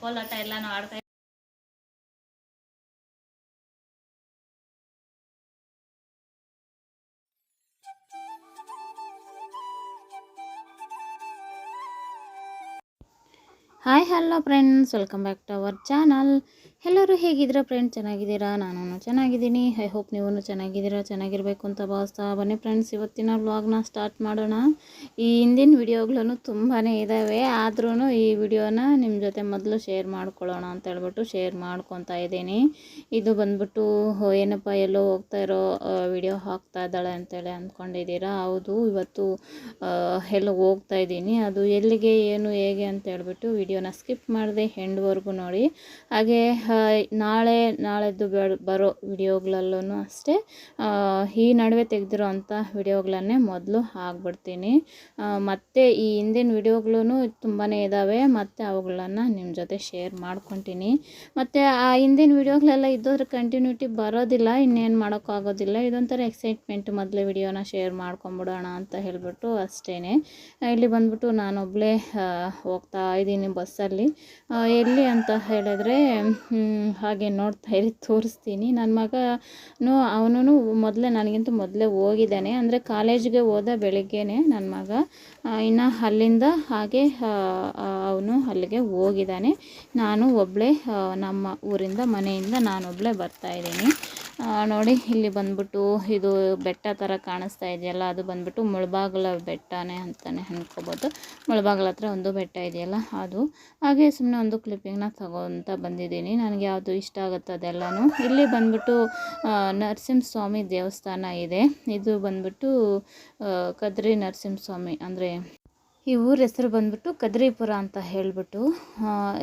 ಕೋಲಾಟ ಎಲ್ಲಾನು ಆಡ್ತಾ hi hello friends welcome back to our channel ಎಲ್ಲರೂ ಹೇಗಿದ್ದೀರಾ ಫ್ರೆಂಡ್ಸ್ ಚೆನ್ನಾಗಿದ್ದೀರಾ? ನಾನು ಚೆನ್ನಾಗಿದ್ದೀನಿ. ಐ ಹೋಪ್ ನೀವು ಚೆನ್ನಾಗಿದ್ದೀರಾ? ಚೆನ್ನಾಗಿರಬೇಕು ಅಂತ ಭಾವಿಸ್ತಾ ಬನ್ನಿ ಫ್ರೆಂಡ್ಸ್ ಇವತ್ತಿನ ವ್ಲಾಗ್ನ ಸ್ಟಾರ್ಟ್ ಮಾಡೋಣ. ಈ ಹಿಂದಿನ ವಿಡಿಯೋಗಳನ್ನು ತುಂಬಾ ಇದ್ದಾವೆ ಆದ್ರೂ ಈ ವಿಡಿಯೋನ ನಿಮ್ಮ ಜೊತೆ ಮೊದಲು ಶೇರ್ ಮಾಡ್ಕೊಳ್ಳೋಣ ಅಂತ ಹೇಳ್ಬಿಟ್ಟು ಶೇರ್ ಮಾಡ್ಕೊತಾ ಇದ್ದೀನಿ. ಇದು ಬಂದ್ಬಿಟ್ಟು ಏನಪ್ಪ, ಎಲ್ಲೋ ಹೋಗ್ತಾ ಇರೋ ವಿಡಿಯೋ ಹಾಕ್ತಾ ಇದ್ದಾಳೆ ಅಂತೇಳಿ ಅಂದ್ಕೊಂಡಿದ್ದೀರಾ? ಹೌದು, ಇವತ್ತು ಎಲ್ಲ ಹೋಗ್ತಾ ಇದ್ದೀನಿ. ಅದು ಎಲ್ಲಿಗೆ, ಏನು, ಹೇಗೆ ಅಂತ ಹೇಳ್ಬಿಟ್ಟು ವಿಡಿಯೋನ ಸ್ಕಿಪ್ ಮಾಡಿದೆ ಹೆಂಡ್ವರೆಗೂ ನೋಡಿ. ಹಾಗೆ ನಾಳೆ, ನಾಳೆದ್ದು ಬರೋ ವಿಡಿಯೋಗಳಲ್ಲೂ ಅಷ್ಟೇ. ಈ ನಡುವೆ ತೆಗೆದಿರೋ ಅಂಥ ವಿಡಿಯೋಗಳನ್ನೇ ಮೊದಲು ಹಾಕ್ಬಿಡ್ತೀನಿ ಮತ್ತು ಈ ಹಿಂದಿನ ವಿಡಿಯೋಗಳೂ ತುಂಬಾ ಇದ್ದಾವೆ ಮತ್ತು ಅವುಗಳನ್ನು ನಿಮ್ಮ ಜೊತೆ ಶೇರ್ ಮಾಡ್ಕೊತೀನಿ. ಮತ್ತು ಆ ಹಿಂದಿನ ವಿಡಿಯೋಗಳೆಲ್ಲ ಇದ್ದೋದ್ರ ಕಂಟಿನ್ಯೂಟಿ ಬರೋದಿಲ್ಲ, ಇನ್ನೇನು ಮಾಡೋಕ್ಕಾಗೋದಿಲ್ಲ. ಇದೊಂಥರ ಎಕ್ಸೈಟ್ಮೆಂಟ್ ಮೊದಲೇ ವಿಡಿಯೋನ ಶೇರ್ ಮಾಡ್ಕೊಂಬಿಡೋಣ ಅಂತ ಹೇಳಿಬಿಟ್ಟು ಅಷ್ಟೇ ಇಲ್ಲಿ ಬಂದ್ಬಿಟ್ಟು ನಾನೊಬ್ಬಳೇ ಹೋಗ್ತಾ ಇದ್ದೀನಿ ಬಸ್ಸಲ್ಲಿ. ಎಲ್ಲಿ ಅಂತ ಹೇಳಿದ್ರೆ ಹಾಗೆ ನೋಡ್ತಾ ಇರಿ ತೋರಿಸ್ತೀನಿ. ನನ್ನ ಮಗನು ಅವನು ಮೊದಲೇ ನನಗಿಂತ ಮೊದಲೇ ಹೋಗಿದ್ದಾನೆ. ಅಂದರೆ ಕಾಲೇಜ್ಗೆ ಹೋದ ಬೆಳಿಗ್ಗೆನೆ ನನ್ನ ಮಗ ಇನ್ನು ಅಲ್ಲಿಂದ ಹಾಗೆ ಅವನು ಅಲ್ಲಿಗೆ ಹೋಗಿದ್ದಾನೆ. ನಾನು ಒಬ್ಬಳೇ ನಮ್ಮ ಊರಿಂದ ಮನೆಯಿಂದ ನಾನೊಬ್ಬಳೇ ಬರ್ತಾ ಇದ್ದೀನಿ. ಆ, ನೋಡಿ, ಇಲ್ಲಿ ಬಂದ್ಬಿಟ್ಟು ಇದು ಬೆಟ್ಟ ಥರ ಕಾಣಿಸ್ತಾ ಇದೆಯಲ್ಲ, ಅದು ಬಂದ್ಬಿಟ್ಟು ಮುಳಬಾಗಲ ಬೆಟ್ಟನೇ ಅಂತಲೇ ಅಂದ್ಕೋಬೋದು ಮುಳಬಾಗಲ ಹತ್ರ ಒಂದು ಬೆಟ್ಟ ಇದೆಯಲ್ಲ, ಅದು. ಹಾಗೆ ಸುಮ್ಮನೆ ಒಂದು ಕ್ಲಿಪ್ಪಿಂಗ್ನ ತಗೊತ ಬಂದಿದ್ದೀನಿ. ನನಗೆ ಯಾವುದು ಇಷ್ಟ ಆಗುತ್ತೆ ಅದೆಲ್ಲನೂ. ಇಲ್ಲಿ ಬಂದ್ಬಿಟ್ಟು ನರಸಿಂಹಸ್ವಾಮಿ ದೇವಸ್ಥಾನ ಇದೆ. ಇದು ಬಂದ್ಬಿಟ್ಟು ಕದ್ರಿ ನರಸಿಂಹಸ್ವಾಮಿ ಅಂದರೆ ಈ ಊರ ಹೆಸರು ಬಂದ್ಬಿಟ್ಟು ಕದ್ರಿಪುರ ಅಂತ ಹೇಳಿಬಿಟ್ಟು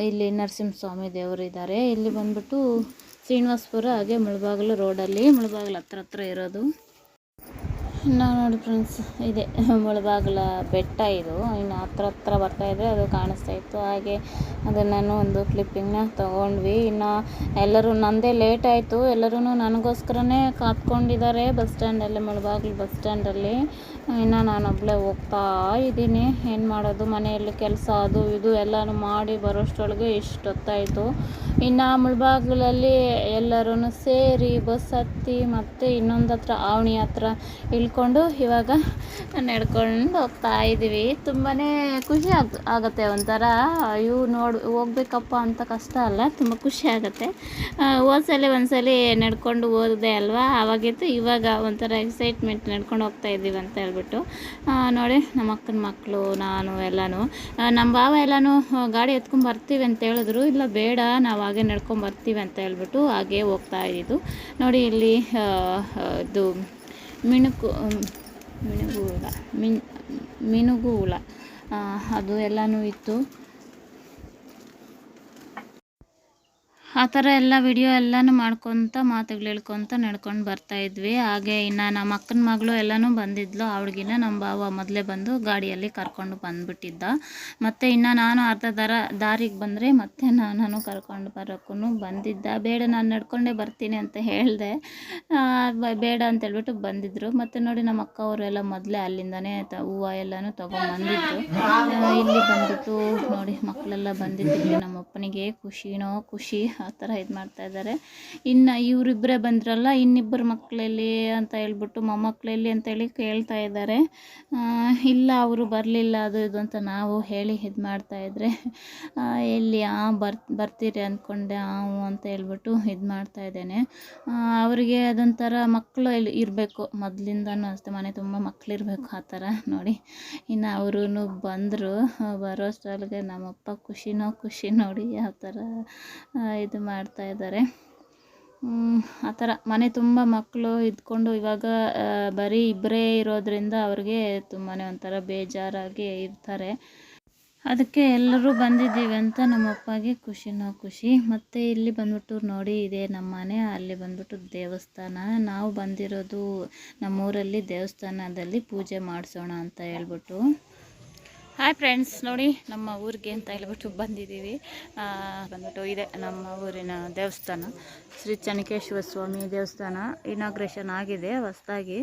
ಇಲ್ಲಿ ನರಸಿಂಹಸ್ವಾಮಿ ದೇವರು ಇದ್ದಾರೆ ಇಲ್ಲಿ ಬಂದ್ಬಿಟ್ಟು ಶ್ರೀನಿವಾಸಪುರ, ಹಾಗೆ ಮುಳಬಾಗಿಲು ರೋಡಲ್ಲಿ ಮುಳಬಾಗಿಲು ಹತ್ರ ಹತ್ರ ಇರೋದು. ಇನ್ನು ನೋಡಿ ಫ್ರೆಂಡ್ಸ್ ಇದೆ. ಮುಳಬಾಗಿಲ ಬೆಟ್ಟ ಇದು. ಇನ್ನು ಹತ್ರ ಹತ್ರ ಬರ್ತಾ ಇದ್ದರೆ ಅದು ಕಾಣಿಸ್ತಾ ಇತ್ತು. ಹಾಗೆ ಅದನ್ನು ಒಂದು ಕ್ಲಿಪ್ಪಿಂಗ್ನ ತೊಗೊಂಡ್ವಿ. ಇನ್ನು ಎಲ್ಲರೂ ನಂದೇ ಲೇಟ್ ಆಯಿತು. ಎಲ್ಲರೂ ನನಗೋಸ್ಕರನೇ ಕಾತ್ಕೊಂಡಿದ್ದಾರೆ ಬಸ್ ಸ್ಟ್ಯಾಂಡಲ್ಲಿ ಮುಳಬಾಗಿಲು ಬಸ್ ಸ್ಟ್ಯಾಂಡಲ್ಲಿ ಇನ್ನು ನಾನೊಬ್ಬಳೇ ಹೋಗ್ತಾ ಇದ್ದೀನಿ. ಏನು ಮಾಡೋದು? ಮನೆಯಲ್ಲಿ ಕೆಲಸ ಅದು ಇದು ಎಲ್ಲನೂ ಮಾಡಿ ಬರೋಷ್ಟರೊಳಗೆ ಇಷ್ಟೊತ್ತಾಯಿತು ಇನ್ನು ಮುಳ್ಬಾಗ್ಲಲ್ಲಿ ಎಲ್ಲರೂ ಸೇರಿ ಬಸ್ ಹತ್ತಿ ಮತ್ತು ಇನ್ನೊಂದು ಹತ್ರ ಆವಣಿ ಹತ್ರ ಇಳ್ಕೊಂಡು ಇವಾಗ ನಡ್ಕೊಂಡು ಹೋಗ್ತಾ ಇದ್ದೀವಿ. ತುಂಬಾ ಖುಷಿ ಆಗ್, ಆಗುತ್ತೆ ಒಂಥರ. ಇವು ನೋಡಿ, ಹೋಗ್ಬೇಕಪ್ಪ ಅಂತ ಕಷ್ಟ ಅಲ್ಲ, ತುಂಬ ಖುಷಿ ಆಗುತ್ತೆ. ಹೋದ್ಸಲಿ ಒಂದ್ಸಲಿ ನಡ್ಕೊಂಡು ಹೋದೆ ಅಲ್ವಾ? ಆವಾಗಿತ್ತು ಇವಾಗ ಒಂಥರ ಎಕ್ಸೈಟ್ಮೆಂಟ್ ನಡ್ಕೊಂಡು ಹೋಗ್ತಾ ಇದ್ದೀವಿ ಅಂತ ಹೇಳ್ಬಿಟ್ಟು ನೋಡಿ ನಮ್ಮ ಅಕ್ಕನ ಮಕ್ಕಳು, ನಾನು ಎಲ್ಲನೂ ನಮ್ಮ ಭಾವ ಎಲ್ಲನೂ ಗಾಡಿ ಎತ್ಕೊಂಡು ಬರ್ತೀವಿ ಅಂತ ಹೇಳಿದ್ರು. ಇಲ್ಲ, ಬೇಡ, ನಾವು ಹಾಗೆ ನಡ್ಕೊಂಡು ಬರ್ತೀವಿ ಅಂತ ಹೇಳ್ಬಿಟ್ಟು ಹಾಗೆ ಹೋಗ್ತಾ ಇದ್ದಿದ್ದು. ನೋಡಿ ಇಲ್ಲಿ ಇದು ಮಿಣುಕು ಮಿಣುಗು ಹುಳ ಮಿನ್ ಮಿನುಗು ಹುಳ ಅದು ಎಲ್ಲನೂ ಇತ್ತು. ಆ ಥರ ಎಲ್ಲ ವಿಡಿಯೋ ಎಲ್ಲನೂ ಮಾಡ್ಕೊತ ಮಾತುಗಳು ಹೇಳ್ಕೊತ ನಡ್ಕೊಂಡು ಬರ್ತಾ ಇದ್ವಿ. ಹಾಗೆ ಇನ್ನು ನಮ್ಮ ಅಕ್ಕನ ಮಗಳು ಎಲ್ಲನೂ ಬಂದಿದ್ಲು. ಅವಳಿಗಿನ್ನ ನಮ್ಮ ಭಾವ ಮೊದಲೇ ಬಂದು ಗಾಡಿಯಲ್ಲಿ ಕರ್ಕೊಂಡು ಬಂದುಬಿಟ್ಟಿದ್ದ. ಮತ್ತು ಇನ್ನು ನಾನು ಅರ್ಧ ದರ, ದಾರಿಗೆ ಬಂದರೆ ಮತ್ತೆ ನಾನು ಕರ್ಕೊಂಡು ಬರೋಕ್ಕೂ ಬಂದಿದ್ದ. ಬೇಡ, ನಾನು ನಡ್ಕೊಂಡೇ ಬರ್ತೀನಿ ಅಂತ ಹೇಳಿದೆ. ಬೇಡ ಅಂತ ಹೇಳ್ಬಿಟ್ಟು ಬಂದಿದ್ದರು ಮತ್ತು ನೋಡಿ ನಮ್ಮ ಅಕ್ಕ ಅವರೆಲ್ಲ ಮೊದಲೇ ಅಲ್ಲಿಂದನೇ ತ, ಹೂವು ಎಲ್ಲನೂ ತೊಗೊಂಬಂದಿದ್ರು. ಇಲ್ಲಿ ಬಂದ್ಬಿಟ್ಟು ನೋಡಿ ಮಕ್ಕಳೆಲ್ಲ ಬಂದಿದ್ದೀವಿ ನಮ್ಮ ಅಪ್ಪನಿಗೆ ಖುಷಿನೋ ಖುಷಿ ಆ ಥರ ಇದು ಮಾಡ್ತಾ ಇದ್ದಾರೆ ಇನ್ನು ಇವರಿಬ್ಬರೇ ಬಂದ್ರಲ್ಲ ಇನ್ನಿಬ್ಬರು ಮಕ್ಕಳಲ್ಲಿ ಅಂತ ಹೇಳ್ಬಿಟ್ಟು ಮೊಮ್ಮಕ್ಕಳಲ್ಲಿ ಅಂತೇಳಿ ಕೇಳ್ತಾ ಇದ್ದಾರೆ ಇಲ್ಲ ಅವರು ಬರಲಿಲ್ಲ ಅದು ಇದು ಅಂತ ನಾವು ಹೇಳಿ ಇದು ಮಾಡ್ತಾ ಇದ್ರೆ ಆ, ಎಲ್ಲಿ ಆ ಬರ್ ಬರ್ತೀರಿ ಅಂದ್ಕೊಂಡೆ ಆ ಅಂತ ಹೇಳ್ಬಿಟ್ಟು ಇದು ಮಾಡ್ತಾ ಇದ್ದೇನೆ. ಅವರಿಗೆ ಅದೊಂಥರ ಮಕ್ಕಳು ಇಲ್ಲಿ ಇರಬೇಕು. ಮೊದಲಿಂದನೂ ಅಷ್ಟೇ ಮನೆ ತುಂಬ ಮಕ್ಕಳಿರಬೇಕು ಆ ಥರ ನೋಡಿ. ಇನ್ನು ಅವರು ಬಂದರು ಬರೋ ಅಷ್ಟರೊಳಗೆ ನಮ್ಮಪ್ಪ ಖುಷಿನೋ ಖುಷಿ ನೋಡಿ ಯಾವ ಥರ ಆ, ಇದು ಮಾಡ್ತಾ ಇದ್ದಾರೆ. ಆ ಥರ ಮನೆ ತುಂಬ ಮಕ್ಕಳು ಇದ್ಕೊಂಡು ಇವಾಗ ಬರೀ ಇಬ್ಬರೇ ಇರೋದ್ರಿಂದ ಅವ್ರಿಗೆ ತುಂಬಾ ಒಂಥರ ಬೇಜಾರಾಗಿ ಇರ್ತಾರೆ. ಅದಕ್ಕೆ ಎಲ್ಲರೂ ಬಂದಿದ್ದೀವಿ ಅಂತ ನಮ್ಮ ಅಪ್ಪಗೆ ಖುಷಿನೋ ಖುಷಿ. ಮತ್ತು ಇಲ್ಲಿ ಬಂದ್ಬಿಟ್ಟು ನೋಡಿ, ಇದೆ ನಮ್ಮ ಮನೆ, ಅಲ್ಲಿ ಬಂದ್ಬಿಟ್ಟು ದೇವಸ್ಥಾನ. ನಾವು ಬಂದಿರೋದು ನಮ್ಮೂರಲ್ಲಿ ದೇವಸ್ಥಾನದಲ್ಲಿ ಪೂಜೆ ಮಾಡಿಸೋಣ ಅಂತ ಹೇಳ್ಬಿಟ್ಟು. ಹಾಯ್ ಫ್ರೆಂಡ್ಸ್ ನೋಡಿ ನಮ್ಮ ಊರಿಗೆ ಅಂತ ಹೇಳ್ಬಿಟ್ಟು ಬಂದಿದ್ದೀವಿ. ಬಂದ್ಬಿಟ್ಟು ಇದೆ ನಮ್ಮ ಊರಿನ ದೇವಸ್ಥಾನ. ಶ್ರೀ ಚನಿಕೇಶ್ವರ ಸ್ವಾಮಿ ದೇವಸ್ಥಾನ. ಇನಾಗ್ರೇಷನ್ ಆಗಿದೆ ಹೊಸದಾಗಿ.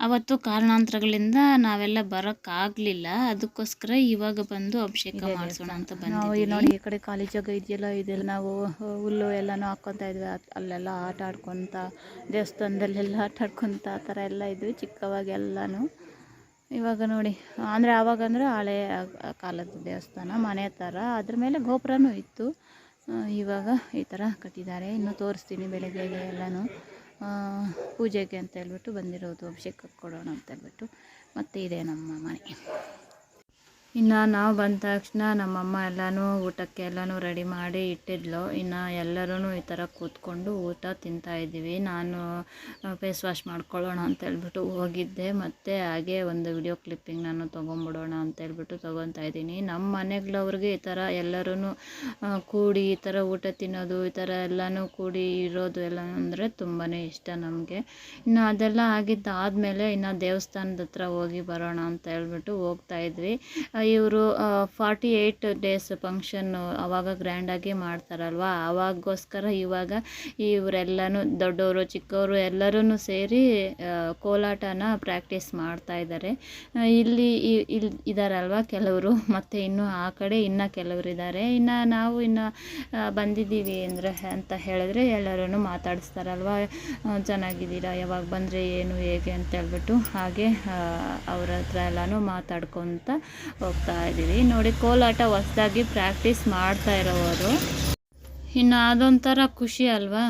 ಅವತ್ತು ಕಾರಣಾಂತರಗಳಿಂದ ನಾವೆಲ್ಲ ಬರೋಕ್ಕಾಗಲಿಲ್ಲ. ಅದಕ್ಕೋಸ್ಕರ ಇವಾಗ ಬಂದು ಅಭಿಷೇಕ ಮಾಡಿಸೋಣ ಅಂತ ಬಂದಿದ್ದೀವಿ. ನೋಡಿ ಈ ಕಡೆ ಖಾಲಿ ಜಾಗ ಇದೆಯಲ್ಲ ಇದೆಯಲ್ಲ ನಾವು ಹುಲ್ಲು ಎಲ್ಲನೂ ಹಾಕ್ಕೊತಾ ಇದ್ವಿ. ಅಲ್ಲೆಲ್ಲ ಆಟ ಆಡ್ಕೊತ ದೇವಸ್ಥಾನದಲ್ಲೆಲ್ಲ ಆಟ ಆಡ್ಕೊತ ಆ ಥರ ಎಲ್ಲ ಇದ್ವಿ. ಚಿಕ್ಕವಾಗ ಎಲ್ಲನೂ. ಇವಾಗ ನೋಡಿ, ಅಂದರೆ ಆವಾಗ ಅಂದರೆ ಹಳೆ ಕಾಲದ ದೇವಸ್ಥಾನ, ಮನೆ ಥರ ಅದ್ರ ಮೇಲೆ ಗೋಪುರನೂ ಇತ್ತು. ಇವಾಗ ಈ ಥರ ಕಟ್ಟಿದ್ದಾರೆ. ಇನ್ನು ತೋರಿಸ್ತೀನಿ ಬೆಳಗ್ಗೆಗೆ ಎಲ್ಲನೂ. ಪೂಜೆಗೆ ಅಂತ ಹೇಳ್ಬಿಟ್ಟು ಬಂದಿರೋದು ಅಭಿಷೇಕಕ್ಕೆ ಕೊಡೋಣ ಅಂತ ಹೇಳ್ಬಿಟ್ಟು. ಮತ್ತು ಇದೆ ನಮ್ಮ ಮನೆ. ಇನ್ನು ನಾವು ಬಂದ ತಕ್ಷಣ ನಮ್ಮಮ್ಮ ಎಲ್ಲನೂ ಊಟಕ್ಕೆ ಎಲ್ಲನೂ ರೆಡಿ ಮಾಡಿ ಇಟ್ಟಿದ್ಲು. ಇನ್ನು ಎಲ್ಲರೂ ಈ ಥರ ಕೂತ್ಕೊಂಡು ಊಟ ತಿಂತಾಯಿದ್ದೀವಿ ನಾನು ಫೇಸ್ ವಾಶ್ ಮಾಡ್ಕೊಳ್ಳೋಣ ಅಂತ ಹೇಳ್ಬಿಟ್ಟು ಹೋಗಿದ್ದೆ. ಮತ್ತು ಹಾಗೆ ಒಂದು ವಿಡಿಯೋ ಕ್ಲಿಪ್ಪಿಂಗ್ ನಾನು ತೊಗೊಂಬಿಡೋಣ ಅಂತ ಹೇಳ್ಬಿಟ್ಟು ತೊಗೊತಾ ಇದ್ದೀನಿ. ನಮ್ಮ ಮನೆಗಳವ್ರಿಗೆ ಈ ಥರ ಎಲ್ಲರೂ ಕೂಡಿ ಈ ಥರ ಊಟ ತಿನ್ನೋದು, ಈ ಥರ ಎಲ್ಲನೂ ಕೂಡಿ ಇರೋದು ಎಲ್ಲ ಅಂದರೆ ತುಂಬಾ ಇಷ್ಟ ನಮಗೆ. ಇನ್ನು ಅದೆಲ್ಲ ಆಗಿದ್ದಾದಮೇಲೆ ಇನ್ನು ದೇವಸ್ಥಾನದ ಹತ್ರ ಹೋಗಿ ಬರೋಣ ಅಂತ ಹೇಳ್ಬಿಟ್ಟು ಹೋಗ್ತಾ ಇದ್ವಿ. ಇವರು ಫಾರ್ಟಿ ಏಯ್ಟ್ ಡೇಸ್ ಫಂಕ್ಷನ್ನು ಅವಾಗ ಗ್ರ್ಯಾಂಡಾಗಿ ಮಾಡ್ತಾರಲ್ವ? ಅವಾಗೋಸ್ಕರ ಇವಾಗ ಇವರೆಲ್ಲನೂ ದೊಡ್ಡವರು, ಚಿಕ್ಕವರು ಎಲ್ಲರೂ ಸೇರಿ ಕೋಲಾಟನ ಪ್ರಾಕ್ಟೀಸ್ ಮಾಡ್ತಾ ಇದ್ದಾರೆ ಇಲ್ಲಿ ಇಲ್ಲಿ ಇದ್ದಾರಲ್ವ ಕೆಲವರು? ಮತ್ತು ಇನ್ನು ಆ ಕಡೆ ಇನ್ನು ಕೆಲವರು ಇದ್ದಾರೆ ಇನ್ನು ನಾವು ಇನ್ನು ಬಂದಿದ್ದೀವಿ ಅಂದರೆ ಅಂತ ಹೇಳಿದ್ರೆ ಎಲ್ಲರೂ ಮಾತಾಡಿಸ್ತಾರಲ್ವ? ಚೆನ್ನಾಗಿದ್ದೀರಾ? ಯಾವಾಗ ಬಂದರೆ ಏನು, ಹೇಗೆ ಅಂತ ಹೇಳ್ಬಿಟ್ಟು ಹಾಗೆ ಅವ್ರ ಹತ್ರ ಎಲ್ಲನೂ ಮಾತಾಡ್ಕೊತ ಹೋಗ್ತಾ ಇದ್ದೀವಿ ನೋಡಿ ಕೋಲಾಟ ಹೊಸ್ದಾಗಿ ಪ್ರಾಕ್ಟೀಸ್ ಮಾಡ್ತಾ ಇರೋವರು ಇನ್ನು ಅದೊಂಥರ ಖುಷಿ ಅಲ್ವಾ?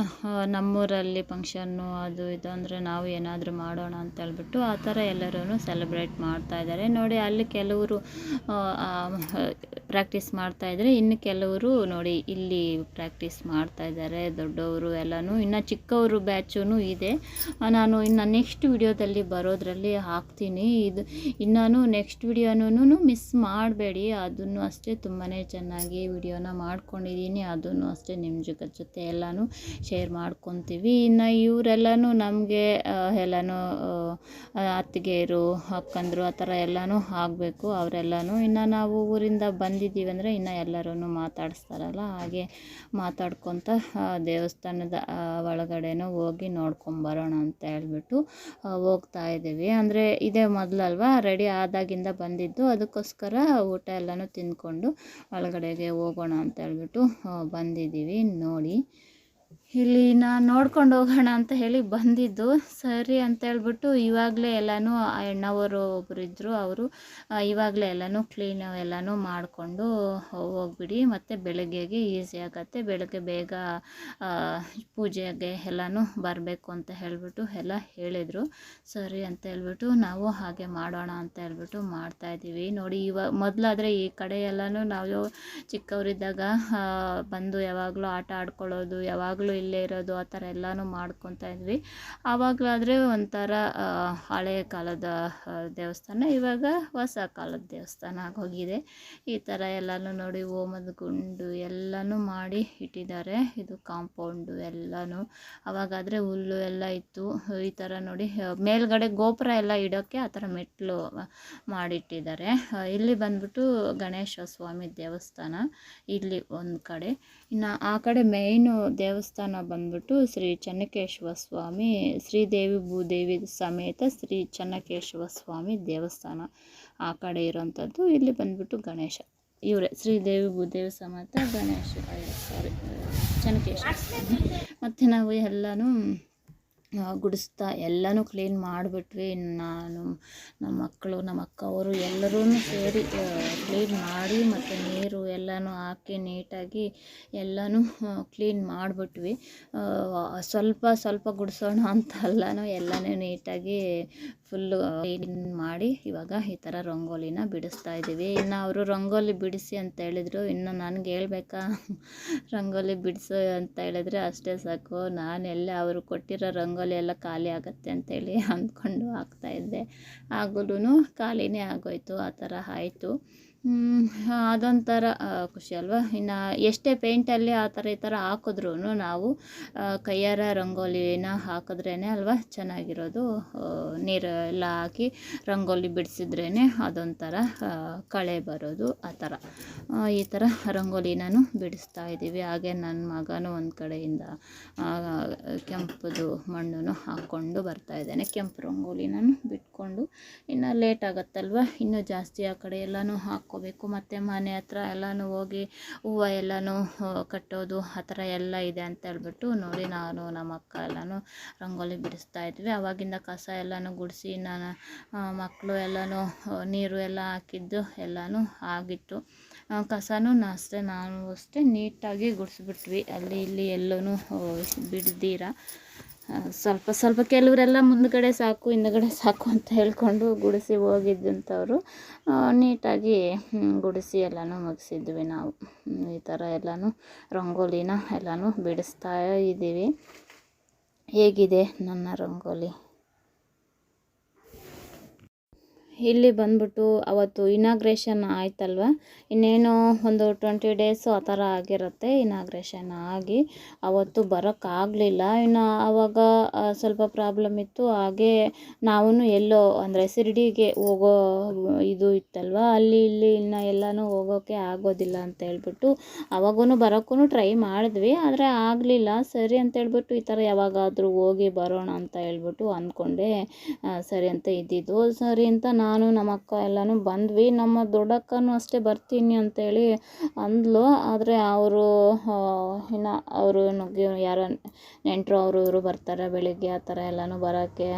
ನಮ್ಮೂರಲ್ಲಿ ಫಂಕ್ಷನ್ನು, ಅದು ಇದು ಅಂದರೆ ನಾವು ಏನಾದರೂ ಮಾಡೋಣ ಅಂತೇಳ್ಬಿಟ್ಟು ಆ ಥರ ಎಲ್ಲರೂ ಸೆಲೆಬ್ರೇಟ್ ಮಾಡ್ತಾ ಇದ್ದಾರೆ. ನೋಡಿ, ಅಲ್ಲಿ ಕೆಲವರು ಪ್ರಾಕ್ಟೀಸ್ ಮಾಡ್ತಾ ಇದ್ದಾರೆ ಇನ್ನು ಕೆಲವರು ನೋಡಿ ಇಲ್ಲಿ ಪ್ರಾಕ್ಟೀಸ್ ಮಾಡ್ತಾ ಇದ್ದಾರೆ. ದೊಡ್ಡವರು ಎಲ್ಲನೂ, ಇನ್ನು ಚಿಕ್ಕವರು ಬ್ಯಾಚೂ ಇದೆ. ನಾನು ಇನ್ನು ನೆಕ್ಸ್ಟ್ ವಿಡಿಯೋದಲ್ಲಿ ಬರೋದರಲ್ಲಿ ಹಾಕ್ತೀನಿ. ಇದು ಇನ್ನೂ ನೆಕ್ಸ್ಟ್ ವಿಡಿಯೋನೂ ಮಿಸ್ ಮಾಡಬೇಡಿ. ಅದನ್ನು ಅಷ್ಟೇ ತುಂಬಾ ಚೆನ್ನಾಗಿ ವಿಡಿಯೋನ ಮಾಡ್ಕೊಂಡಿದ್ದೀನಿ. ಅದನ್ನು ಅಷ್ಟೇ ನಿಮ್ಮ ಜೊತೆ ಜೊತೆ ಎಲ್ಲನೂ ಶೇರ್ ಮಾಡ್ಕೊತೀವಿ. ಇನ್ನು ಇವರೆಲ್ಲನೂ ನಮಗೆ ಎಲ್ಲನೂ ಅತ್ತಿಗೆಯರು ಅಕ್ಕಂದರು ಆ ಥರ ಎಲ್ಲನೂ ಆಗಬೇಕು. ಅವರೆಲ್ಲನೂ ಇನ್ನು ನಾವು ಊರಿಂದ ಬಂದಿದ್ದೀವಿ ಅಂದರೆ ಇನ್ನು ಎಲ್ಲರೂ ಮಾತಾಡಿಸ್ತಾರಲ್ಲ ಹಾಗೆ ಮಾತಾಡ್ಕೊತ ದೇವಸ್ಥಾನದ ಒಳಗಡೆನೂ ಹೋಗಿ ನೋಡ್ಕೊಂಬರೋಣ ಅಂತ ಹೇಳ್ಬಿಟ್ಟು ಹೋಗ್ತಾ ಇದ್ದೀವಿ. ಅಂದರೆ ಇದೇ ಮೊದಲಲ್ವಾ ರೆಡಿ ಆದಾಗಿಂದ ಬಂದಿದ್ದು. ಅದಕ್ಕೋಸ್ಕರ ಊಟ ಎಲ್ಲನೂ ತಿಂದ್ಕೊಂಡು ಒಳಗಡೆಗೆ ಹೋಗೋಣ ಅಂತ ಹೇಳ್ಬಿಟ್ಟು ಆ, ಬಂದಿದ್ದೀವಿ ನೋಡಿ ಇಲ್ಲಿ ನಾನು ನೋಡ್ಕೊಂಡು ಹೋಗೋಣ ಅಂತ ಹೇಳಿ ಬಂದಿದ್ದು. ಸರಿ ಅಂತ ಹೇಳ್ಬಿಟ್ಟು ಇವಾಗಲೇ ಎಲ್ಲನೂ ಆ ಅಣ್ಣವರು ಒಬ್ಬರು ಇದ್ದರು ಅವರು ಇವಾಗಲೇ ಎಲ್ಲನೂ ಕ್ಲೀನ್ ಎಲ್ಲನೂ ಮಾಡಿಕೊಂಡು ಹೋಗ್ಬಿಡಿ. ಮತ್ತು ಬೆಳಗ್ಗೆಗೆ ಈಸಿ ಆಗುತ್ತೆ. ಬೆಳಗ್ಗೆ ಬೇಗ ಪೂಜೆಗೆ ಎಲ್ಲನೂ ಬರಬೇಕು ಅಂತ ಹೇಳಿಬಿಟ್ಟು ಎಲ್ಲ ಹೇಳಿದರು. ಸರಿ ಅಂತ ಹೇಳ್ಬಿಟ್ಟು ನಾವು ಹಾಗೆ ಮಾಡೋಣ ಅಂತ ಹೇಳ್ಬಿಟ್ಟು ಮಾಡ್ತಾಯಿದ್ದೀವಿ ನೋಡಿ ಇವಾಗ ಮೊದಲಾದರೆ ಈ ಕಡೆ ಎಲ್ಲನೂ ನಾವು ಚಿಕ್ಕವರಿದ್ದಾಗ ಬಂದು ಯಾವಾಗಲೂ ಆಟ ಆಡ್ಕೊಳ್ಳೋದು, ಯಾವಾಗಲೂ ಇಲ್ಲೇ ಇರೋದು, ಆ ಥರ ಎಲ್ಲನೂ ಮಾಡ್ಕೊತಾ ಇದ್ವಿ. ಆವಾಗಲಾದರೆ ಒಂಥರ ಹಳೆಯ ಕಾಲದ ದೇವಸ್ಥಾನ, ಇವಾಗ ಹೊಸ ಕಾಲದ ದೇವಸ್ಥಾನ ಆಗೋಗಿದೆ. ಈ ಥರ ಎಲ್ಲನೂ ನೋಡಿ ಓಮದ ಗುಂಡು ಎಲ್ಲನೂ ಮಾಡಿ ಇಟ್ಟಿದ್ದಾರೆ. ಇದು ಕಾಂಪೌಂಡು ಎಲ್ಲನೂ. ಅವಾಗಾದರೆ ಹುಲ್ಲು ಎಲ್ಲ ಇತ್ತು. ಈ ಥರ ನೋಡಿ ಮೇಲ್ಗಡೆ ಗೋಪುರ ಎಲ್ಲ ಇಡೋಕ್ಕೆ ಆ ಥರ ಮೆಟ್ಲು ಮಾಡಿಟ್ಟಿದ್ದಾರೆ. ಇಲ್ಲಿ ಬಂದ್ಬಿಟ್ಟು ಗಣೇಶ ಸ್ವಾಮಿ ದೇವಸ್ಥಾನ, ಇಲ್ಲಿ ಒಂದು ಕಡೆ. ಇನ್ನು ಆ ಕಡೆ ಮೇಯ್ನು ದೇವಸ್ಥಾನ ಬಂದ್ಬಿಟ್ಟು ಶ್ರೀ ಚನ್ನಕೇಶ್ವರ ಸ್ವಾಮಿ ಶ್ರೀದೇವಿ ಭೂದೇವಿ ಸಮೇತ ಶ್ರೀ ಚನ್ನಕೇಶ್ವರ ಸ್ವಾಮಿ ದೇವಸ್ಥಾನ ಆ ಕಡೆ ಇರೋವಂಥದ್ದು. ಇಲ್ಲಿ ಬಂದ್ಬಿಟ್ಟು ಗಣೇಶ. ಇವರೇ ಶ್ರೀದೇವಿ ಭೂದೇವಿ ಸಮೇತ ಗಣೇಶ ಸಾರಿ ಚೆನ್ನಕೇಶವ ಸ್ವಾಮಿ. ಮತ್ತು ನಾವು ಎಲ್ಲನೂ ಗುಡಿಸ್ತಾ ಎಲ್ಲನೂ ಕ್ಲೀನ್ ಮಾಡಿಬಿಟ್ವಿ. ನಾನು ನಮ್ಮ ಮಕ್ಕಳು ನಮ್ಮ ಅಕ್ಕ, ಅವರು ಎಲ್ಲರೂ ಸೇರಿ ಕ್ಲೀನ್ ಮಾಡಿ ಮತ್ತು ನೀರು ಎಲ್ಲನೂ ಹಾಕಿ ನೀಟಾಗಿ ಎಲ್ಲನೂ ಕ್ಲೀನ್ ಮಾಡಿಬಿಟ್ವಿ. ಸ್ವಲ್ಪ ಸ್ವಲ್ಪ ಗುಡಿಸೋಣ ಅಂತ ಅಲ್ಲನೂ ಎಲ್ಲನೂ ನೀಟಾಗಿ ಫುಲ್ಲು ಕ್ಲೀನ್ ಮಾಡಿ ಇವಾಗ ಈ ಥರ ರಂಗೋಲಿನ ಬಿಡಿಸ್ತಾ ಇದ್ದೀವಿ. ಇನ್ನು ಅವರು ರಂಗೋಲಿ ಬಿಡಿಸಿ ಅಂತ ಹೇಳಿದರು. ಇನ್ನು ನನಗೆ ಹೇಳ್ಬೇಕಾ? ರಂಗೋಲಿ ಬಿಡಿಸು ಅಂತ ಹೇಳಿದ್ರೆ ಅಷ್ಟೇ ಸಾಕು. ನಾನೆಲ್ಲ ಅವರು ಕೊಟ್ಟಿರೋ ರಂಗೋಲಿ ಎಲ್ಲ ಖಾಲಿ ಆಗುತ್ತೆ ಅಂತೇಳಿ ಅಂದ್ಕೊಂಡು ಹಾಕ್ತಾಯಿದ್ದೆ ಆಗಲೂ ಖಾಲಿನೇ ಆಗೋಯಿತು ಆ ಥರ ಆಯಿತು. ಅದೊಂಥರ ಖುಷಿ ಅಲ್ವಾ? ಇನ್ನು ಎಷ್ಟೇ ಪೇಂಟಲ್ಲಿ ಆ ಥರ ಈ ಥರ ಹಾಕಿದ್ರೂ ನಾವು ಕೈಯಾರ ರಂಗೋಲಿನ ಹಾಕಿದ್ರೇ ಅಲ್ವಾ ಚೆನ್ನಾಗಿರೋದು. ನೀರು ಎಲ್ಲ ಹಾಕಿ ರಂಗೋಲಿ ಬಿಡಿಸಿದ್ರೇ ಅದೊಂಥರ ಕಳೆ ಬರೋದು ಆ ಥರ. ಈ ಥರ ರಂಗೋಲಿ ನಾನು ಬಿಡಿಸ್ತಾ ಇದ್ದೀವಿ. ಹಾಗೆ ನನ್ನ ಮಗನೂ ಒಂದು ಕಡೆಯಿಂದ ಕೆಂಪದು ಮಣ್ಣು ಹಾಕ್ಕೊಂಡು ಬರ್ತಾ ಇದ್ದೇನೆ. ಕೆಂಪು ರಂಗೋಲಿ ನಾನು ಬಿಟ್ಕೊಂಡು ಇನ್ನು ಲೇಟ್ ಆಗುತ್ತಲ್ವ? ಇನ್ನೂ ಜಾಸ್ತಿ ಆ ಕಡೆ ಎಲ್ಲನೂ ಹಾಕ್ಕೋಬೇಕು ಮತ್ತು ಮನೆ ಹತ್ರ ಎಲ್ಲಾನು ಹೋಗಿ ಹೂವು ಎಲ್ಲನೂ ಕಟ್ಟೋದು ಆ ಥರ ಎಲ್ಲ ಇದೆ ಅಂತ ಹೇಳ್ಬಿಟ್ಟು ನೋಡಿ ನಾನು ನಮ್ಮ ಅಕ್ಕ ಎಲ್ಲನೂ ರಂಗೋಲಿ ಬಿಡಿಸ್ತಾ ಇದ್ವಿ. ಅವಾಗಿಂದ ಕಸ ಎಲ್ಲನೂ ಗುಡಿಸಿ ನಾನು ಮಕ್ಕಳು ಎಲ್ಲನೂ ನೀರು ಎಲ್ಲ ಹಾಕಿದ್ದು ಎಲ್ಲನೂ ಆಗಿತ್ತು. ಕಸನೂ ಅಷ್ಟೇ, ನಾನು ಅಷ್ಟೇ ನೀಟಾಗಿ ಗುಡಿಸ್ಬಿಟ್ವಿ. ಅಲ್ಲಿ ಇಲ್ಲಿ ಎಲ್ಲೂ ಬಿಡ್ದಿರ. ಸ್ವಲ್ಪ ಸ್ವಲ್ಪ ಕೆಲವರೆಲ್ಲ ಮುಂದ್ಗಡೆ ಸಾಕು ಹಿಂದ್ಗಡೆ ಸಾಕು ಅಂತ ಹೇಳ್ಕೊಂಡು ಗುಡಿಸಿ ಹೋಗಿದ್ದಂಥವ್ರು ನೀಟಾಗಿ ಗುಡಿಸಿ ಎಲ್ಲನೂ ಮುಗಿಸಿದ್ವಿ ನಾವು. ಈ ಥರ ಎಲ್ಲನೂ ರಂಗೋಲಿನ ಎಲ್ಲನೂ ಬಿಡಿಸ್ತಾ ಇದ್ದೀವಿ. ಹೇಗಿದೆ ನನ್ನ ರಂಗೋಲಿ? ಇಲ್ಲಿ ಬಂದ್ಬಿಟ್ಟು ಅವತ್ತು ಇನಾಗ್ರೇಷನ್ ಆಯ್ತಲ್ವ? ಇನ್ನೇನು ಒಂದು ಟ್ವೆಂಟಿ ಡೇಸು ಆ ಥರ ಆಗಿರುತ್ತೆ ಇನಾಗ್ರೇಷನ್ ಆಗಿ. ಅವತ್ತು ಬರೋಕ್ಕಾಗಲಿಲ್ಲ. ಇನ್ನು ಆವಾಗ ಸ್ವಲ್ಪ ಪ್ರಾಬ್ಲಮ್ ಇತ್ತು. ಹಾಗೆ ನಾವು ಎಲ್ಲೋ ಅಂದರೆ ಶಿರ್ಡಿಗೆ ಹೋಗೋ ಇದು ಇತ್ತಲ್ವ? ಅಲ್ಲಿ ಇಲ್ಲಿ ಇನ್ನು ಎಲ್ಲನೂ ಹೋಗೋಕ್ಕೆ ಆಗೋದಿಲ್ಲ ಅಂತ ಹೇಳ್ಬಿಟ್ಟು ಅವಾಗೂ ಬರೋಕ್ಕೂ ಟ್ರೈ ಮಾಡಿದ್ವಿ. ಆದರೆ ಆಗಲಿಲ್ಲ. ಸರಿ ಅಂತ ಹೇಳ್ಬಿಟ್ಟು ಈ ಥರ ಯಾವಾಗಾದರೂ ಹೋಗಿ ಬರೋಣ ಅಂತ ಹೇಳ್ಬಿಟ್ಟು ಅಂದ್ಕೊಂಡೆ. ಸರಿ ಅಂತ ಇದ್ದಿದ್ದು. ಸರಿ ಅಂತ ನಾನು ನಮ್ಮ ಅಕ್ಕ ಎಲ್ಲನೂ ಬಂದ್ವಿ. ನಮ್ಮ ದೊಡ್ಡಕ್ಕನೂ ಅಷ್ಟೇ ಬರ್ತೀನಿ ಅಂತೇಳಿ ಅಂದ್ಲು. ಆದರೆ ಅವರು ಇನ್ನು ಅವರು ಯಾರೋ ನೆಂಟರು ಅವರು ಇವರು ಬರ್ತಾರೆ ಬೆಳಿಗ್ಗೆ, ಆ ಥರ ಎಲ್ಲನೂ ಬರೋಕ್ಕೆ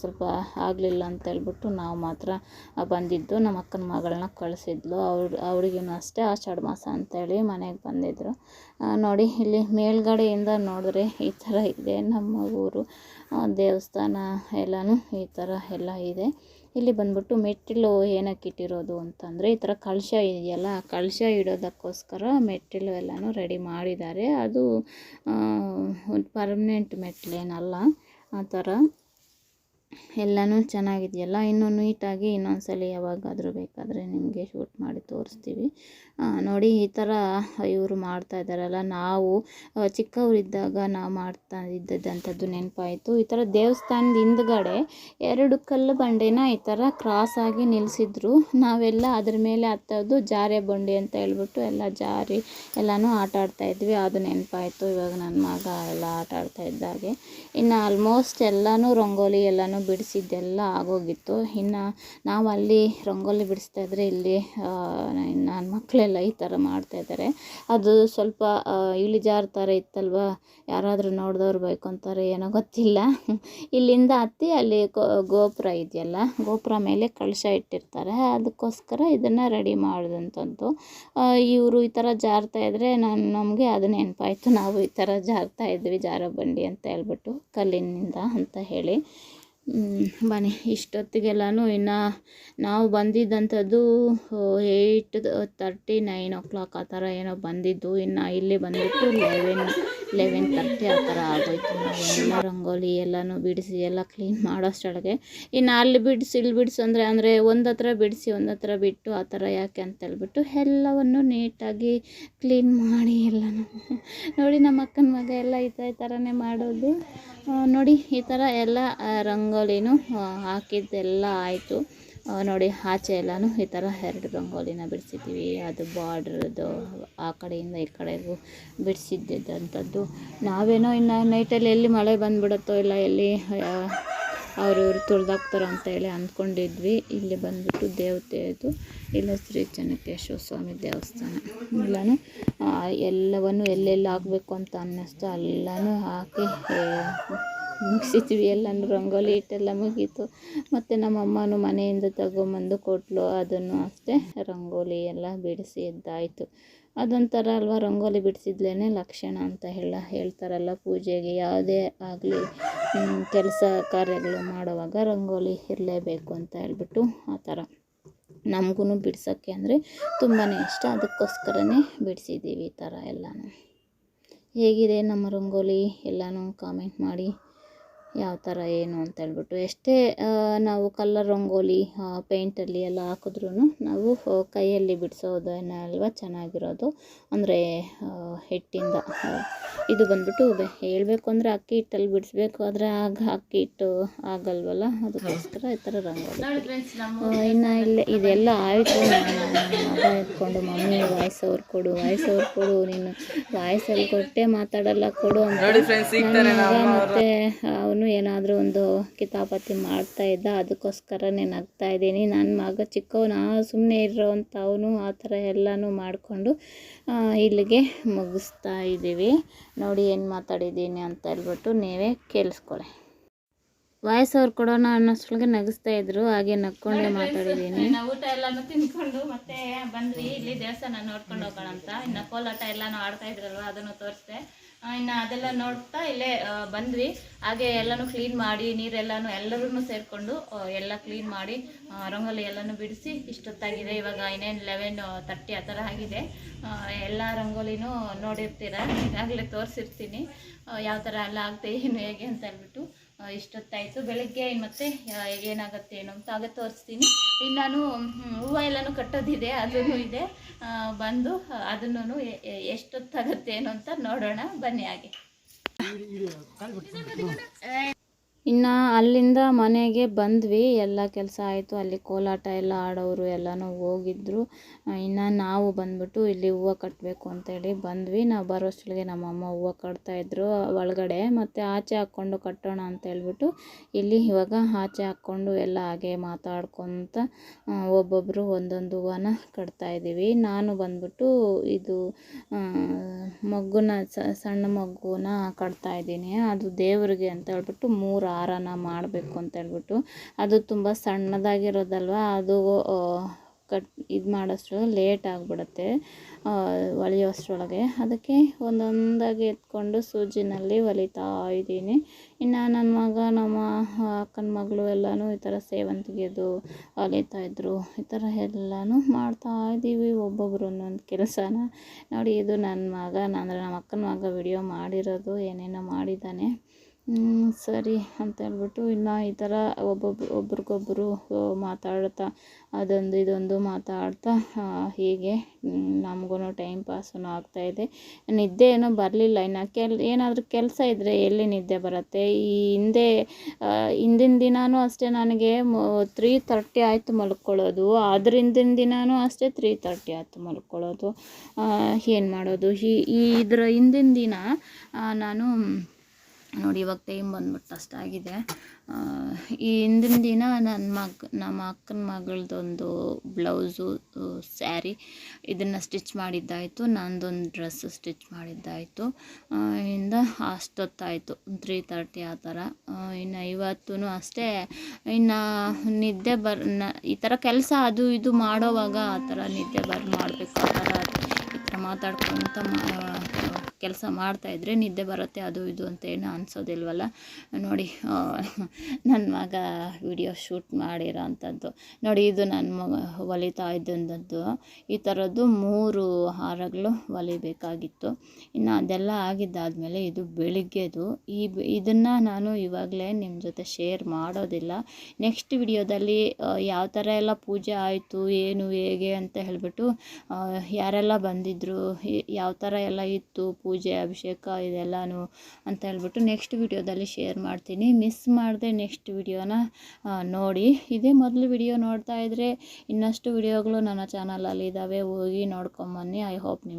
ಸ್ವಲ್ಪ ಆಗಲಿಲ್ಲ ಅಂತ ಹೇಳ್ಬಿಟ್ಟು ನಾವು ಮಾತ್ರ ಬಂದಿದ್ದು. ನಮ್ಮ ಅಕ್ಕನ ಮಗಳನ್ನ ಕಳಿಸಿದ್ಲು. ಅವ್ರು ಅವ್ರಿಗೂ ಅಷ್ಟೇ ಆಷಾಢ ಮಾಸ ಅಂತೇಳಿ ಮನೆಗೆ ಬಂದಿದ್ದರು ನೋಡಿ, ಇಲ್ಲಿ ಮೇಲ್ಗಡೆಯಿಂದ ನೋಡಿದ್ರೆ ಈ ಥರ ಇದೆ. ನಮ್ಮ ಊರು ದೇವಸ್ಥಾನ ಎಲ್ಲನೂ ಈ ಥರ ಎಲ್ಲ ಇದೆ. ಇಲ್ಲಿ ಬಂದ್ಬಿಟ್ಟು ಮೆಟ್ಟಿಲು ಏನಕ್ಕೆ ಇಟ್ಟಿರೋದು ಅಂತಂದರೆ ಈ ಥರ ಕಳಶ ಇದೆಯಲ್ಲ ಕಳಶ ಇಡೋದಕ್ಕೋಸ್ಕರ ಮೆಟ್ಟಿಲು ಎಲ್ಲನೂ ರೆಡಿ ಮಾಡಿದ್ದಾರೆ. ಅದು ಒಂದು ಪರ್ಮನೆಂಟ್ ಮೆಟ್ಲೇನಲ್ಲ ಆ ಥರ ಎಲ್ಲನೂ ಚೆನ್ನಾಗಿದೆಯಲ್ಲ. ಇನ್ನೂ ನೀಟಾಗಿ ಇನ್ನೊಂದ್ಸಲ ಯಾವಾಗಾದರೂ ಬೇಕಾದರೆ ನಿಮಗೆ ಶೂಟ್ ಮಾಡಿ ತೋರಿಸ್ತೀವಿ. ನೋಡಿ ಈ ಥರ ಇವರು ಮಾಡ್ತಾ ಇದ್ದಾರಲ್ಲ. ನಾವು ಚಿಕ್ಕವರಿದ್ದಾಗ ನಾವು ಮಾಡ್ತಾ ಇದ್ದದ್ದಂಥದ್ದು ನೆನಪಾಯಿತು. ಈ ಥರ ದೇವಸ್ಥಾನದ ಹಿಂದ್ಗಡೆ ಎರಡು ಕಲ್ಲು ಬಂಡೆನ ಈ ಥರ ಕ್ರಾಸ್ ಆಗಿ ನಿಲ್ಲಿಸಿದ್ರು ನಾವೆಲ್ಲ ಅದ್ರ ಮೇಲೆ ಹತ್ತೋದು ಜಾರೆ ಬಂಡೆ ಅಂತ ಹೇಳ್ಬಿಟ್ಟು ಎಲ್ಲ ಜಾರಿ ಎಲ್ಲನೂ ಆಟ ಆಡ್ತಾ ಇದ್ವಿ. ಅದು ನೆನಪಾಯಿತು. ಇವಾಗ ನನ್ನ ಮಗ ಎಲ್ಲ ಆಟ ಆಡ್ತಾ ಇದ್ದಾಗೆ. ಇನ್ನು ಆಲ್ಮೋಸ್ಟ್ ಎಲ್ಲನೂ ರಂಗೋಲಿ ಎಲ್ಲನೂ ಬಿಡಿಸಿದ್ದೆಲ್ಲ ಆಗೋಗಿತ್ತು. ಇನ್ನು ನಾವು ಅಲ್ಲಿ ರಂಗೋಲಿ ಬಿಡಿಸ್ತಾ ಇದ್ರೆ ಇಲ್ಲಿ ನನ್ನ ಮಕ್ಕಳೆಲ್ಲ ಈ ಥರ ಮಾಡ್ತಾ ಇದ್ದಾರೆ. ಅದು ಸ್ವಲ್ಪ ಇಳಿಜಾರು ಥರ ಇತ್ತಲ್ವ? ಯಾರಾದರೂ ನೋಡಿದವ್ರು ಬೈಕೊತಾರೆ ಏನೋ ಗೊತ್ತಿಲ್ಲ. ಇಲ್ಲಿಂದ ಹತ್ತಿ ಅಲ್ಲಿ ಗೋಪುರ ಇದೆಯಲ್ಲ, ಗೋಪುರ ಮೇಲೆ ಕಳಶ ಇಟ್ಟಿರ್ತಾರೆ. ಅದಕ್ಕೋಸ್ಕರ ಇದನ್ನು ರೆಡಿ ಮಾಡಿದಂಥದ್ದು ಇವರು ಈ ಥರ ಜಾರ್ತಾ ಇದ್ದರೆ ನಾನು, ನಮಗೆ ಅದು ನೆನಪಾಯಿತು. ನಾವು ಈ ಥರ ಜಾರ್ತಾ ಇದ್ವಿ ಜಾರ ಬಂಡಿ ಅಂತ ಹೇಳ್ಬಿಟ್ಟು ಕಲ್ಲಿನಿಂದ ಅಂತ ಹೇಳಿ. ಬನ್ನಿ. ಇಷ್ಟೊತ್ತಿಗೆಲ್ಲನೂ ಇನ್ನು ನಾವು ಬಂದಿದ್ದಂಥದ್ದು eight thirty nine o'clock ಆ ಥರ ಏನೋ ಬಂದಿದ್ದು. ಇನ್ನು ಇಲ್ಲಿ ಬಂದುಬಿಟ್ಟು ಲೆವೆನ್ ಲೆವೆನ್ ತರ್ಟಿ ಆ ಥರ ಆಗೋಯ್ತು. ಎಲ್ಲ ರಂಗೋಲಿ ಎಲ್ಲನೂ ಬಿಡಿಸಿ, ಎಲ್ಲ ಕ್ಲೀನ್ ಮಾಡೋಷ್ಟೊಳಗೆ ಇನ್ನು ಅಲ್ಲಿ ಬಿಡಿಸಿ, ಇಲ್ಲಿ ಬಿಡಿಸು ಅಂದರೆ ಅಂದರೆ ಒಂದು ಹತ್ರ ಬಿಡಿಸಿ, ಒಂದು ಹತ್ರ ಬಿಟ್ಟು ಆ ಥರ ಯಾಕೆ ಅಂತ ಹೇಳ್ಬಿಟ್ಟು ಎಲ್ಲವನ್ನು ನೀಟಾಗಿ ಕ್ಲೀನ್ ಮಾಡಿ ಎಲ್ಲನೂ. ನೋಡಿ ನಮ್ಮ ಅಕ್ಕನ ಮಗ ಎಲ್ಲ ಈ ಥರ ಈ ಥರನೇ ಮಾಡೋದು. ನೋಡಿ, ಈ ಥರ ಎಲ್ಲ ರಂಗೋಲಿನೂ ಹಾಕಿದ್ದೆಲ್ಲ ಆಯಿತು. ನೋಡಿ, ಆಚೆ ಎಲ್ಲನೂ ಈ ಥರ ಎರಡು ರಂಗೋಲಿನ ಬಿಡಿಸಿದ್ದೀವಿ. ಅದು ಬಾರ್ಡ್ರದ್ದು, ಆ ಕಡೆಯಿಂದ ಈ ಕಡೆಗೂ ಬಿಡಿಸಿದ್ದಂಥದ್ದು ನಾವೇನೋ ಇನ್ನು ನೈಟಲ್ಲಿ ಎಲ್ಲಿ ಮಳೆ ಬಂದುಬಿಡುತ್ತೋ ಇಲ್ಲ ಎಲ್ಲಿ ಅವರು ಇವರು ತುಳ್ದಾಕ್ತಾರೋ ಅಂತ ಹೇಳಿ ಅಂದ್ಕೊಂಡಿದ್ವಿ. ಇಲ್ಲಿ ಬಂದುಬಿಟ್ಟು ದೇವತೆ ಇದು ಇಲ್ಲ ಶ್ರೀ ಚೆನ್ನಕೇಶವ ಸ್ವಾಮಿ ದೇವಸ್ಥಾನ. ಎಲ್ಲನೂ ಎಲ್ಲವನ್ನು ಎಲ್ಲೆಲ್ಲಿ ಹಾಕಬೇಕು ಅಂತ ಅನ್ನಿಸ್ತು. ಎಲ್ಲನೂ ಹಾಕಿ ಮುಗಿಸಿದ್ವಿ. ಎಲ್ಲನೂ ರಂಗೋಲಿ ಇಟ್ಟೆಲ್ಲ ಮುಗೀತು. ಮತ್ತು ನಮ್ಮ ಅಮ್ಮನೂ ಮನೆಯಿಂದ ತಗೊಂಬಂದು ಕೊಟ್ಟಳು ಅದನ್ನು ಅಷ್ಟೇ ರಂಗೋಲಿ ಎಲ್ಲ ಬಿಡಿಸಿ ಎದ್ದಾಯಿತು ಅದೊಂಥರ ಅಲ್ವಾ? ರಂಗೋಲಿ ಬಿಡಿಸಿದ್ಲೇ ಲಕ್ಷಣ ಅಂತ ಎಲ್ಲ ಹೇಳ್ತಾರಲ್ಲ ಪೂಜೆಗೆ. ಯಾವುದೇ ಆಗಲಿ ಕೆಲಸ ಕಾರ್ಯಗಳು ಮಾಡುವಾಗ ರಂಗೋಲಿ ಇರಲೇಬೇಕು ಅಂತ ಹೇಳ್ಬಿಟ್ಟು ಆ ಥರ. ನಮಗೂ ಬಿಡ್ಸೋಕ್ಕೆ ಅಂದರೆ ತುಂಬಾ ಇಷ್ಟ. ಅದಕ್ಕೋಸ್ಕರನೇ ಬಿಡಿಸಿದ್ದೀವಿ ಈ ಥರ ಎಲ್ಲನೂ. ಹೇಗಿದೆ ನಮ್ಮ ರಂಗೋಲಿ? ಎಲ್ಲನೂ ಕಾಮೆಂಟ್ ಮಾಡಿ. ಯಾವ ಥರ ಏನು ಅಂತ ಹೇಳ್ಬಿಟ್ಟು ಎಷ್ಟೇ ನಾವು ಕಲ್ಲರ್ ರಂಗೋಲಿ ಪೇಂಟಲ್ಲಿ ಎಲ್ಲ ಹಾಕಿದ್ರೂ ನಾವು ಕೈಯಲ್ಲಿ ಬಿಡಿಸೋದನ್ನ ಅಲ್ವಾ ಚೆನ್ನಾಗಿರೋದು. ಅಂದರೆ ಹಿಟ್ಟಿಂದ ಇದು ಬಂದ್ಬಿಟ್ಟು ಹೇಳಬೇಕು ಅಂದರೆ ಅಕ್ಕಿ ಹಿಟ್ಟಲ್ಲಿ ಬಿಡಿಸ್ಬೇಕು ಆದರೆ ಆಗ ಅಕ್ಕಿ ಹಿಟ್ಟು ಆಗಲ್ವಲ್ಲ? ಅದಕ್ಕೋಸ್ಕರ ಈ ಥರ ರಂಗೋಲಿ. ಇನ್ನು ಇಲ್ಲೇ ಇದೆಲ್ಲ ಆಯಿತು. ಮಗ ಇಟ್ಕೊಂಡು ಮಮ್ಮಿ ವಾಯ್ಸ್ ಅವ್ರು ಕೊಡು ವಾಯ್ಸ್ ಅವ್ರು ಕೊಡು ನೀನು ವಾಯ್ಸಲ್ಲಿ ಕೊಟ್ಟೆ ಮಾತಾಡಲ್ಲ ಕೊಡು ಅಂತ. ಮತ್ತೆ ಅವನು ಏನಾದರೂ ಒಂದು ಕಿತಾಪತಿ ಮಾಡ್ತಾ ಇದ್ದ ಅದಕ್ಕೋಸ್ಕರನೇ ನಗ್ತಾ ಇದ್ದೀನಿ. ನನ್ನ ಮಗ ಚಿಕ್ಕವನ ಸುಮ್ಮನೆ ಇರೋ ಅಂತ ಅವನು ಆ ಥರ ಎಲ್ಲನೂ ಮಾಡಿಕೊಂಡು ಇಲ್ಲಿಗೆ ಮುಗಿಸ್ತಾ ಇದ್ದೀವಿ. ನೋಡಿ ಏನು ಮಾತಾಡಿದ್ದೀನಿ ಅಂತ ಹೇಳ್ಬಿಟ್ಟು ನೀವೇ ಕೇಳಿಸ್ಕೊಳ್ಳಿ ವಾಯ್ಸ್ ಅವ್ರು ಕೊಡೋಣ ಅನ್ನೋಷ್ಟೊಳಗೆ ನಗಿಸ್ತಾ ಇದ್ರು ಹಾಗೆ ನಕ್ಕೊಂಡೆ ಮಾತಾಡಿದ್ದೀನಿ. ಊಟ ಎಲ್ಲಾನು ತಿನ್ಕೊಂಡು ಮತ್ತೆ ಬಂದ್ವಿ. ಇಲ್ಲಿ ದೇವಸ್ಥಾನ ನೋಡ್ಕೊಂಡು ಹೋಗೋಣ ಅಂತ ಇನ್ನು ಕೋಲಾಟ ಎಲ್ಲಾನು ಆಡ್ತಾ ಇದ್ರಲ್ವ ಅದನ್ನು ತೋರಿಸ್ದೆ. ಇನ್ನು ಅದೆಲ್ಲ ನೋಡ್ತಾ ಇಲ್ಲೇ ಬಂದ್ವಿ. ಹಾಗೆ ಎಲ್ಲಾನು ಕ್ಲೀನ್ ಮಾಡಿ, ನೀರೆಲ್ಲಾನು ಎಲ್ಲರೂ ಸೇರಿಕೊಂಡು ಎಲ್ಲ ಕ್ಲೀನ್ ಮಾಡಿ ರಂಗೋಲಿ ಎಲ್ಲಾನು ಬಿಡಿಸಿ, ಇಷ್ಟೊತ್ತಾಗಿದೆ. ಇವಾಗ ಇನ್ನೇನು ಲೆವೆನ್ ತರ್ಟಿ ಆ ಥರ ಆಗಿದೆ. ಎಲ್ಲ ರಂಗೋಲಿನೂ ನೋಡಿರ್ತೀರ? ಈಗಾಗಲೇ ತೋರಿಸಿರ್ತೀನಿ. ಯಾವ ಥರ ಎಲ್ಲ ಆಗ್ತದೆ ಏನು ಹೇಗೆ ಅಂತ ಹೇಳ್ಬಿಟ್ಟು. ಇಷ್ಟೊತ್ತಾಯಿತು. ಬೆಳಗ್ಗೆ ಇನ್ನು ಮತ್ತೆ ಏನಾಗುತ್ತೆ ಏನು ಅಂತ ಆಗ ತೋರಿಸ್ತೀನಿ. ಇನ್ನು ನಾನು ಹೂವು ಎಲ್ಲನೂ ಕಟ್ಟೋದಿದೆ ಅದೂ ಇದೆ. ಬಂದು ಅದನ್ನು ಎಷ್ಟೊತ್ತಾಗುತ್ತೆ ಏನು ಅಂತ ನೋಡೋಣ. ಬನ್ನಿ ಹಾಗೆ. ಇನ್ನು ಅಲ್ಲಿಂದ ಮನೆಗೆ ಬಂದ್ವಿ. ಎಲ್ಲ ಕೆಲಸ ಆಯಿತು. ಅಲ್ಲಿ ಕೋಲಾಟ ಎಲ್ಲ ಆಡೋರು ಎಲ್ಲನೂ ಹೋಗಿದ್ರು. ಇನ್ನು ನಾವು ಬಂದ್ಬಿಟ್ಟು ಇಲ್ಲಿ ಹೂವು ಕಟ್ಟಬೇಕು ಅಂತೇಳಿ ಬಂದ್ವಿ. ನಾವು ಬರೋಷ್ಟೊಳಗೆ ನಮ್ಮಮ್ಮ ಹೂವು ಕಟ್ತಾಯಿದ್ರು ಒಳಗಡೆ. ಮತ್ತು ಆಚೆ ಹಾಕ್ಕೊಂಡು ಕಟ್ಟೋಣ ಅಂತ ಹೇಳ್ಬಿಟ್ಟು ಇಲ್ಲಿ ಇವಾಗ ಆಚೆ ಹಾಕ್ಕೊಂಡು ಎಲ್ಲ ಹಾಗೆ ಮಾತಾಡ್ಕೊತ ಒಬ್ಬೊಬ್ಬರು ಒಂದೊಂದು ಹೂವನ ಕಟ್ತಾಯಿದ್ದೀವಿ ನಾನು ಬಂದ್ಬಿಟ್ಟು ಇದು ಮಗ್ಗುನ ಸಣ್ಣ ಮಗ್ಗುನ ಕಟ್ತಾ ಇದ್ದೀನಿ. ಅದು ದೇವರಿಗೆ ಅಂತ ಹೇಳ್ಬಿಟ್ಟು ಮೂರು ಹಾರನ ಮಾಡಬೇಕು ಅಂತ ಹೇಳ್ಬಿಟ್ಟು ಅದು ತುಂಬ ಸಣ್ಣದಾಗಿರೋದಲ್ವ, ಅದು ಕಟ್, ಇದು ಮಾಡೋಷ್ಟು ಲೇಟ್ ಆಗಿಬಿಡುತ್ತೆ ಹೊಲಿಯೋಷ್ಟರೊಳಗೆ ಅದಕ್ಕೆ ಒಂದೊಂದಾಗಿ ಎತ್ಕೊಂಡು ಸೂಜಿನಲ್ಲಿ ಹೊಲಿತಾ ಇದ್ದೀನಿ. ಇನ್ನು ನನ್ನ ಮಗ, ನಮ್ಮ ಅಕ್ಕನ ಮಗಳು ಎಲ್ಲನೂ ಈ ಥರ ಸೇವಂತಿಗೆದು ಹೊಲಿತಾ ಇದ್ರು. ಈ ಥರ ಎಲ್ಲನೂ ಮಾಡ್ತಾ ಇದ್ದೀವಿ ಒಬ್ಬೊಬ್ರು ಒಂದೊಂದು ಕೆಲಸನ. ನೋಡಿ, ಇದು ನನ್ನ ಮಗ, ಅಂದರೆ ನಮ್ಮ ಅಕ್ಕನ ಮಗ ವಿಡಿಯೋ ಮಾಡಿರೋದು, ಏನೇನೋ ಮಾಡಿದ್ದಾನೆ. ಸರಿ ಅಂತ ಹೇಳ್ಬಿಟ್ಟು ಇನ್ನು ಈ ಥರ ಒಬ್ಬೊಬ್ರು ಒಬ್ರಿಗೊಬ್ರು ಮಾತಾಡ್ತಾ, ಅದೊಂದು ಇದೊಂದು ಮಾತಾಡ್ತಾ ಹೀಗೆ ನಮಗೂ ಟೈಮ್ ಪಾಸೂ ಆಗ್ತಾಯಿದೆ ನಿದ್ದೆ ಏನೋ ಬರಲಿಲ್ಲ, ಇನ್ನು ಕೆಲ್, ಏನಾದರೂ ಕೆಲಸ ಇದ್ದರೆ ಎಲ್ಲಿ ನಿದ್ದೆ ಬರುತ್ತೆ? ಈ ಹಿಂದೆ ಹಿಂದಿನ ದಿನಾನೂ ಅಷ್ಟೇ ನನಗೆ ತ್ರೀ ತರ್ಟಿ ಆಯಿತು ಮಲ್ಕೊಳ್ಳೋದು. ಅದ್ರ ಹಿಂದಿನ ದಿನಾನೂ ಅಷ್ಟೇ ತ್ರೀ ತರ್ಟಿ ಆಯಿತು ಮಲ್ಕೊಳ್ಳೋದು. ಏನು ಮಾಡೋದು? ಈ ಇದರ ಹಿಂದಿನ ದಿನ ನಾನು ನೋಡಿ, ಇವಾಗ ಟೈಮ್ ಬಂದ್ಬಿಟ್ಟು ಅಷ್ಟಾಗಿದೆ ಈ ಹಿಂದಿನ ದಿನ ನನ್ನ ಮಗ, ನಮ್ಮ ಅಕ್ಕನ ಮಗಳದೊಂದು ಬ್ಲೌಸು ಸ್ಯಾರಿ ಇದನ್ನು ಸ್ಟಿಚ್ ಮಾಡಿದ್ದಾಯಿತು. ನಂದೊಂದು ಡ್ರೆಸ್ ಸ್ಟಿಚ್ ಮಾಡಿದ್ದಾಯಿತು. ಇಂದ ಅಷ್ಟೊತ್ತಾಯಿತು ತ್ರೀ ತರ್ಟಿ ಆ ಥರ. ಇನ್ನು ಇವತ್ತೂ ಅಷ್ಟೇ. ಇನ್ನು ನಿದ್ದೆ ಬರ್, ನ, ಈ ಥರ ಕೆಲಸ ಅದು ಇದು ಮಾಡೋವಾಗ ಆ ಥರ ನಿದ್ದೆ ಬರ್, ಮಾಡಬೇಕು ಆ ಥರ. ಈ ಥರ ಮಾತಾಡ್ಕೊತ ಕೆಲಸ ಮಾಡ್ತಾಯಿದ್ರೆ ನಿದ್ದೆ ಬರುತ್ತೆ, ಅದು ಇದು ಅಂತ ಏನು ಅನಿಸೋದಿಲ್ವಲ್ಲ? ನೋಡಿ ನನ್ನ ಮಗ ವಿಡಿಯೋ ಶೂಟ್ ಮಾಡಿರೋ ಅಂಥದ್ದು. ನೋಡಿ, ಇದು ನನ್ನ ಮಗ ಹೊಲಿತಾ ಇದ್ದಂಥದ್ದು. ಈ ಥರದ್ದು ಮೂರು ಹಾರಗಳು ಹೊಲಿಬೇಕಾಗಿತ್ತು ಇನ್ನು ಅದೆಲ್ಲ ಆಗಿದ್ದಾದಮೇಲೆ ಇದು ಬೆಳಿಗ್ಗೆದು. ಈ ಇದನ್ನು ನಾನು ಇವಾಗಲೇ ನಿಮ್ಮ ಜೊತೆ ಶೇರ್ ಮಾಡೋದಿಲ್ಲ. ನೆಕ್ಸ್ಟ್ ವಿಡಿಯೋದಲ್ಲಿ ಯಾವ ಥರ ಎಲ್ಲ ಪೂಜೆ ಆಯಿತು, ಏನು, ಹೇಗೆ ಅಂತ ಹೇಳಿಬಿಟ್ಟು ಯಾರೆಲ್ಲ ಬಂದಿದ್ದರು ಯಾವ ಥರ ಎಲ್ಲ ಇತ್ತು ಪೂಜೆ, ಅಭಿಷೇಕ ಇದೆಲ್ಲನೂ ಅಂತ ಹೇಳ್ಬಿಟ್ಟು ನೆಕ್ಸ್ಟ್ ವಿಡಿಯೋದಲ್ಲಿ ಶೇರ್ ಮಾಡ್ತೀನಿ. ಮಿಸ್ ಮಾಡದೆ ನೆಕ್ಸ್ಟ್ ವಿಡಿಯೋನ ನೋಡಿ. ಇದೇ ಮೊದಲು ವಿಡಿಯೋ ನೋಡ್ತಾ ಇದ್ದರೆ ಇನ್ನಷ್ಟು ವಿಡಿಯೋಗಳು ನನ್ನ ಚಾನಲಲ್ಲಿ ಇದ್ದಾವೆ ಹೋಗಿ ನೋಡ್ಕೊಂಬನ್ನಿ. ಐ ಹೋಪ್ ನಿಮ್ಗೆ